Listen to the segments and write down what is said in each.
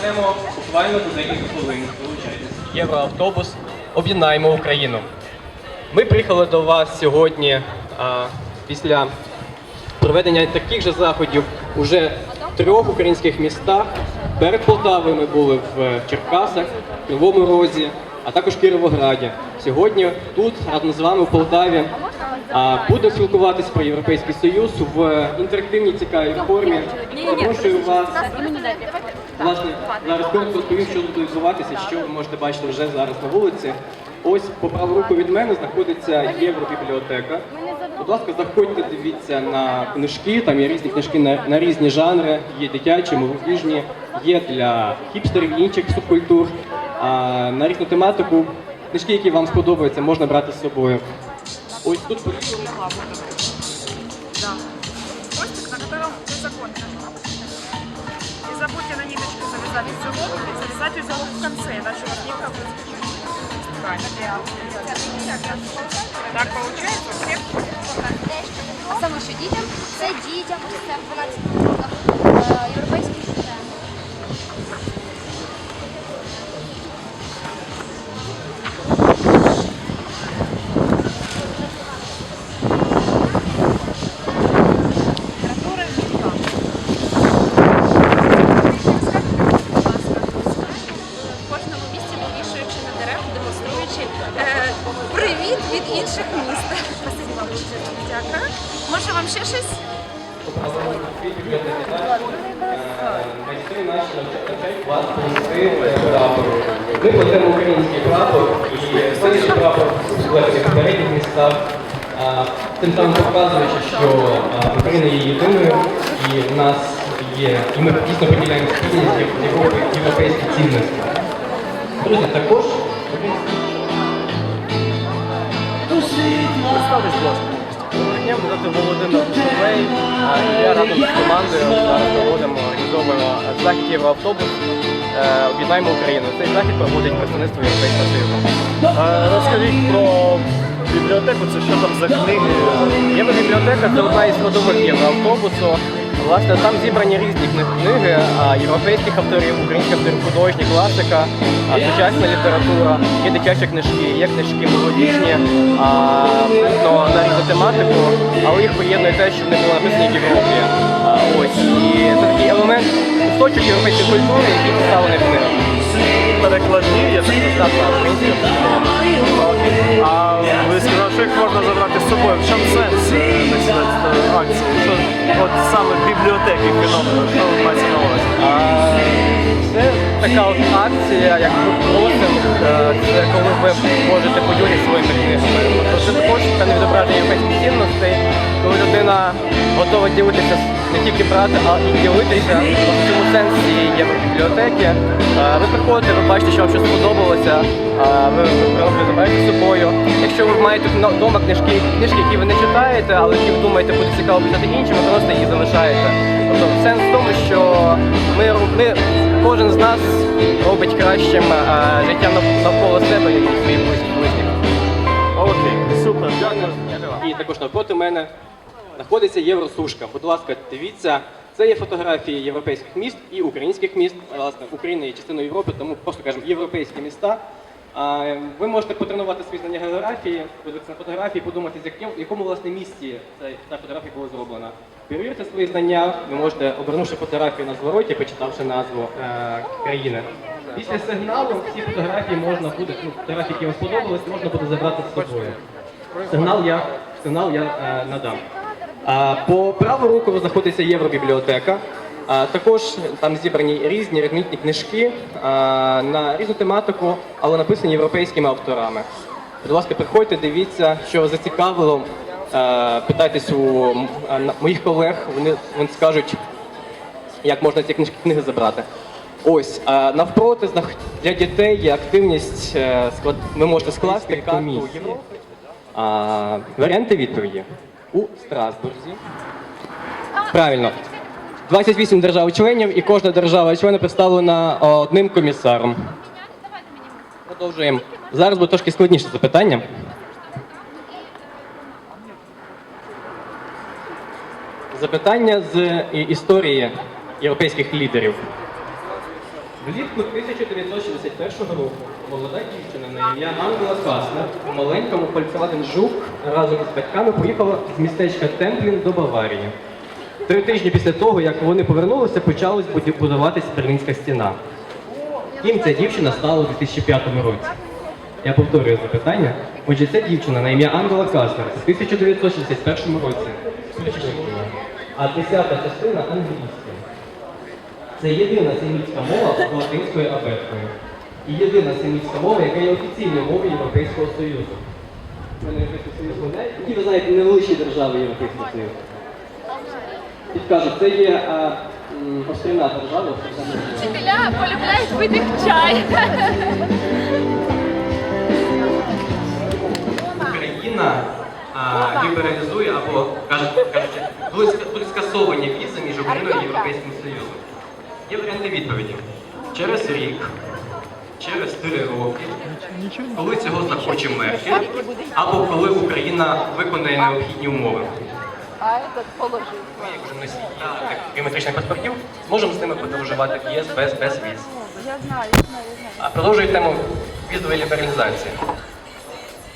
Почнемо буквально за декілька хвилин. Долучайтесь. Євроавтобус. Об'єднаємо Україну. Ми приїхали до вас сьогодні а, після проведення таких же заходів уже в трьох українських містах. Перед Полтавою ми були в Черкасах, Кривому Розі, а також Кіровограді. Сьогодні тут разом з вами в Полтаві будемо спілкуватись про Європейський Союз в інтерактивній цікавій формі. Запрошую вас. Власне, зараз коротко розповім, що тут відбуватися, що ви можете бачити вже зараз на вулиці. Ось по праву руку від мене знаходиться Євробібліотека. Будь ласка, заходьте, дивіться на книжки. Там є різні книжки на, на різні жанри. Є дитячі, молодіжні, є для хіпстерів і інших субкультур. А на різну тематику книжки, які вам сподобаються, можна брати з собою. Ось тут Да. Мостик, на котором закон. Не забудьте на ниточку завязать узелок и завязать узелок в конце, иначе у вас не будет Так получается у всех? А саме що дітям? Це дітям, ось це 12 років. Може вам ще щось? Майстри наші навчають вас плести прапор. Ми плетемо український прапор і цей прапор в попередніх містах, тим самим показуючи, що Україна є єдиною і в нас є, і ми дійсно поділяємо спільність Європи, європейські цінності. Друзі, також Представтесь, будь ласка. Мене звати Володимир Соловей. Я разом з командою зараз проводимо, організовуємо захід Євроавтобус. е, Об'єднаємо Україну. Цей захід проводить представництво Європейського Союзу. Розкажіть про бібліотеку, це що там за книги? Євробібліотека це одна із складових євроавтобусу. Власне, там зібрані різні книги європейських авторів, українських авторів, художні, класика, сучасна література, є дитячі книжки, є книжки молодіжні, абсолютно на різну тематику, але їх поєднує те, що вони були написані в Європі. Ось. І це такий елемент кусочок європейської культури, який представлений в книгах. Перекладні, я так українські А ви сказали, що їх можна забрати з собою. В чому сенс бібліотеки феномену, що ви маєте на увазі? Така акція, як просимо, е, це коли ви можете поділитися своїми книгами. Це також це не відображення європейських цінностей, коли людина готова ділитися не тільки брати, а і ділитися в цьому сенсі є бібліотеки. Е, Ви приходите, ви бачите, що вам щось сподобалося, ви, ви, ви забираєте з собою. Якщо ви маєте вдома книжки, книжки, які ви не читаєте, але які ви думаєте буде цікаво почитати іншим, ви просто їх залишаєте. Тобто сенс в тому, що ми, ми кожен з нас робить кращим а, життя навколо себе і своїх близьких близьких. Окей, супер, дякую. І також навпроти мене знаходиться Євросушка. Будь ласка, дивіться. Це є фотографії європейських міст і українських міст. Власне, Україна є частиною Європи, тому просто кажемо європейські міста. Ви можете потренувати свої знання географії, подивитися на фотографії, подумати, з яким, в якому власне місці ця, фотографія була зроблена. Перевірте свої знання, ви можете, обернувши фотографію на звороті, почитавши назву е, країни. Після сигналу всі фотографії можна буде, ну, фотографії, які вам сподобались, можна буде забрати з собою. Сигнал я, сигнал я е, надам. А, по праву руку знаходиться Євробібліотека. А, також там зібрані різні ріднітні книжки на різну тематику, але написані європейськими авторами. Будь ласка, приходьте, дивіться, що вас зацікавило. Питайтесь у м, а, на- моїх колег, вони, вони скажуть, як можна ці книжки книги забрати. Ось навпроти знах- для дітей є активність. е, склад... Ви можете скласти карту Європи. А, варіанти відповіді у Страсбурзі. Правильно. 28 держав-членів і кожна держава-члена представлена одним комісаром. Продовжуємо. Зараз буде трошки складніше запитання. Запитання з історії європейських лідерів. Влітку 1961 року молода дівчина на ім'я Ангела Каснер у маленькому Volkswagen Жук разом із батьками поїхала з містечка Темплін до Баварії. Три тижні після того, як вони повернулися, почалась будуватись Берлінська стіна. Ким ця дівчина стала у 2005 році? Я повторюю запитання. Отже, ця дівчина на ім'я Ангела Каснер у 1961 році. А десята частина англійська. Це єдина семітська мова з латинською абеткою. І єдина семітська мова, яка є офіційною мовою Європейського Союзу. Ви знаєте невеличкі держави Європейського Союзу. Підкажу, це є а, м, острівна держава. Вчителя полюбляють пити чай. Україна а, лібералізує або кажуть, кажучи, ска- будуть скасовані візи між Україною і Європейським Союзом. Є варіанти відповіді. Через рік, через три роки, коли цього захоче Меркель, або коли Україна виконає необхідні умови. Ми, як вже носії так, біометричних паспортів, зможемо з ними подорожувати в ЄС без, без віз. А продовжую тему візової лібералізації.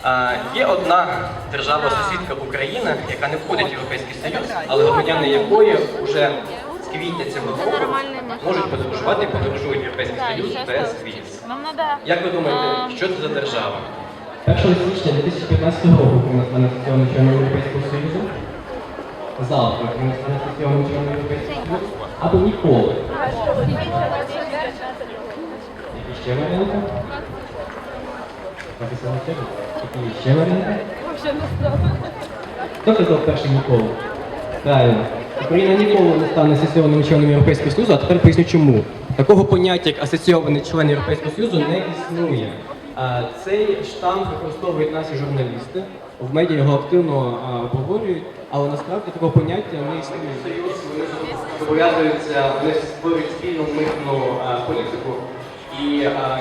А, є одна держава-сусідка України, яка не входить в Європейський Союз, але громадяни якої вже з квітня цього року можуть подорожувати і подорожують в Європейський Союз без віз. Як ви думаєте, що це за держава? 1 січня 2015 року Україна стане асоційованим членом Європейського Союзу. Завтра стане асоційованим членом Європейського Союзу. Або ніколи. Які ще варіанти? Написано ще? Які ще варіанти? Хто казав перший ніколи? Правильно. Україна ніколи не стане асоційованим членом Європейського Союзу, а тепер поясню чому. Такого поняття, як асоційований член Європейського Союзу, не існує. Цей штамп використовують наші журналісти, в медіа його активно обговорюють, але насправді такого поняття не існує. Союз вони зобов'язуються, вони створюють спільну митну політику. І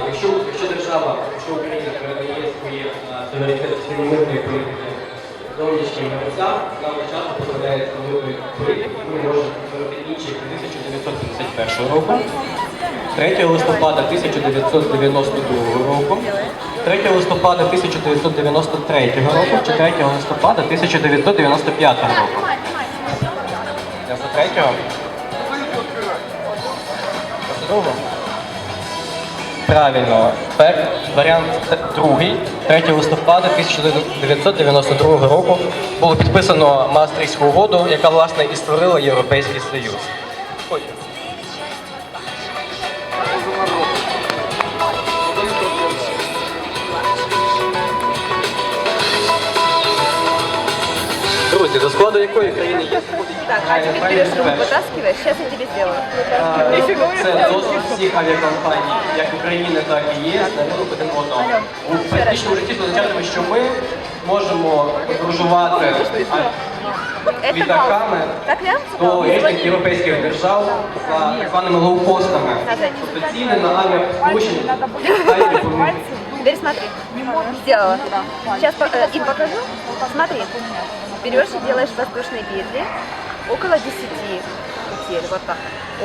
якщо, якщо держава, якщо Україна передає свої суверенітет своєї митної політики зовнішнім гравцям, нам часто позбавляється митної політики, ми можемо створити інші 1971 року, 3 листопада 1992 року, 3 листопада 1993 року чи 3 листопада 1995 року. 93-го? 92-го? Правильно. Пер, варіант другий. 3 листопада 1992 року було підписано Маастрихтську угоду, яка власне і створила Європейський Союз. Друзі, до складу якої країни є Так, а теперь берешь руку, вытаскиваешь, сейчас я тебе сделаю. Це досвід всіх авіакомпаній, як України, так і ЄС, на ринок один одного. У практичному житті це означатиме, що ми можемо подорожувати Это літаками Так до різних європейських держав за так званими лоукостами. Тобто ціни на повинні. Теперь смотри. Сделала. Сейчас по- э, им покажу. Смотри. Берешь и делаешь воздушные петли. Около 10 петель. Вот так.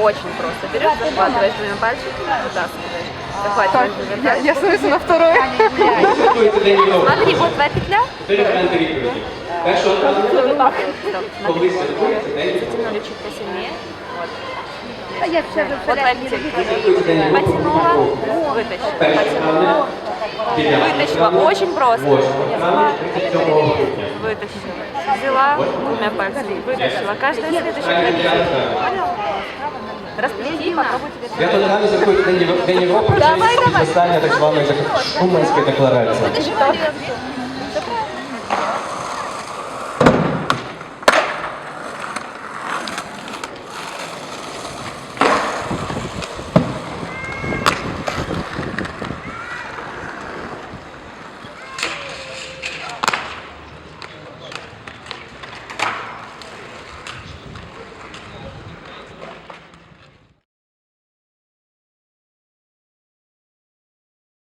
Очень просто. Берешь, захватываешь двумя пальчиками, вытаскиваешь. Захватываешь двумя пальчиками. Я смотрю на второй. Готується День Європи. Смотри, вот твоя петля. Чотири варіанти відповіді. Першого разу, Стоп, коли смотри. святкується День Європи. Тянули чуть посильнее. Вот. Я все Вот твоя петля. Святкується День Європи. Потянула, вытащила. Перше Потянула. травня, 9 Вытащила. травня, Очень просто. 8 травня, 37 грудня. Вытащила. Взяла двумя пальцами. Вытащила. Каждая следующая Правильно, петля. правильно. Расплети, попробуй тебе. Я тут реально святкую День Європи, День Європи Давай, через давай. підписання так званої Шуманської декларації. Вытащи палец.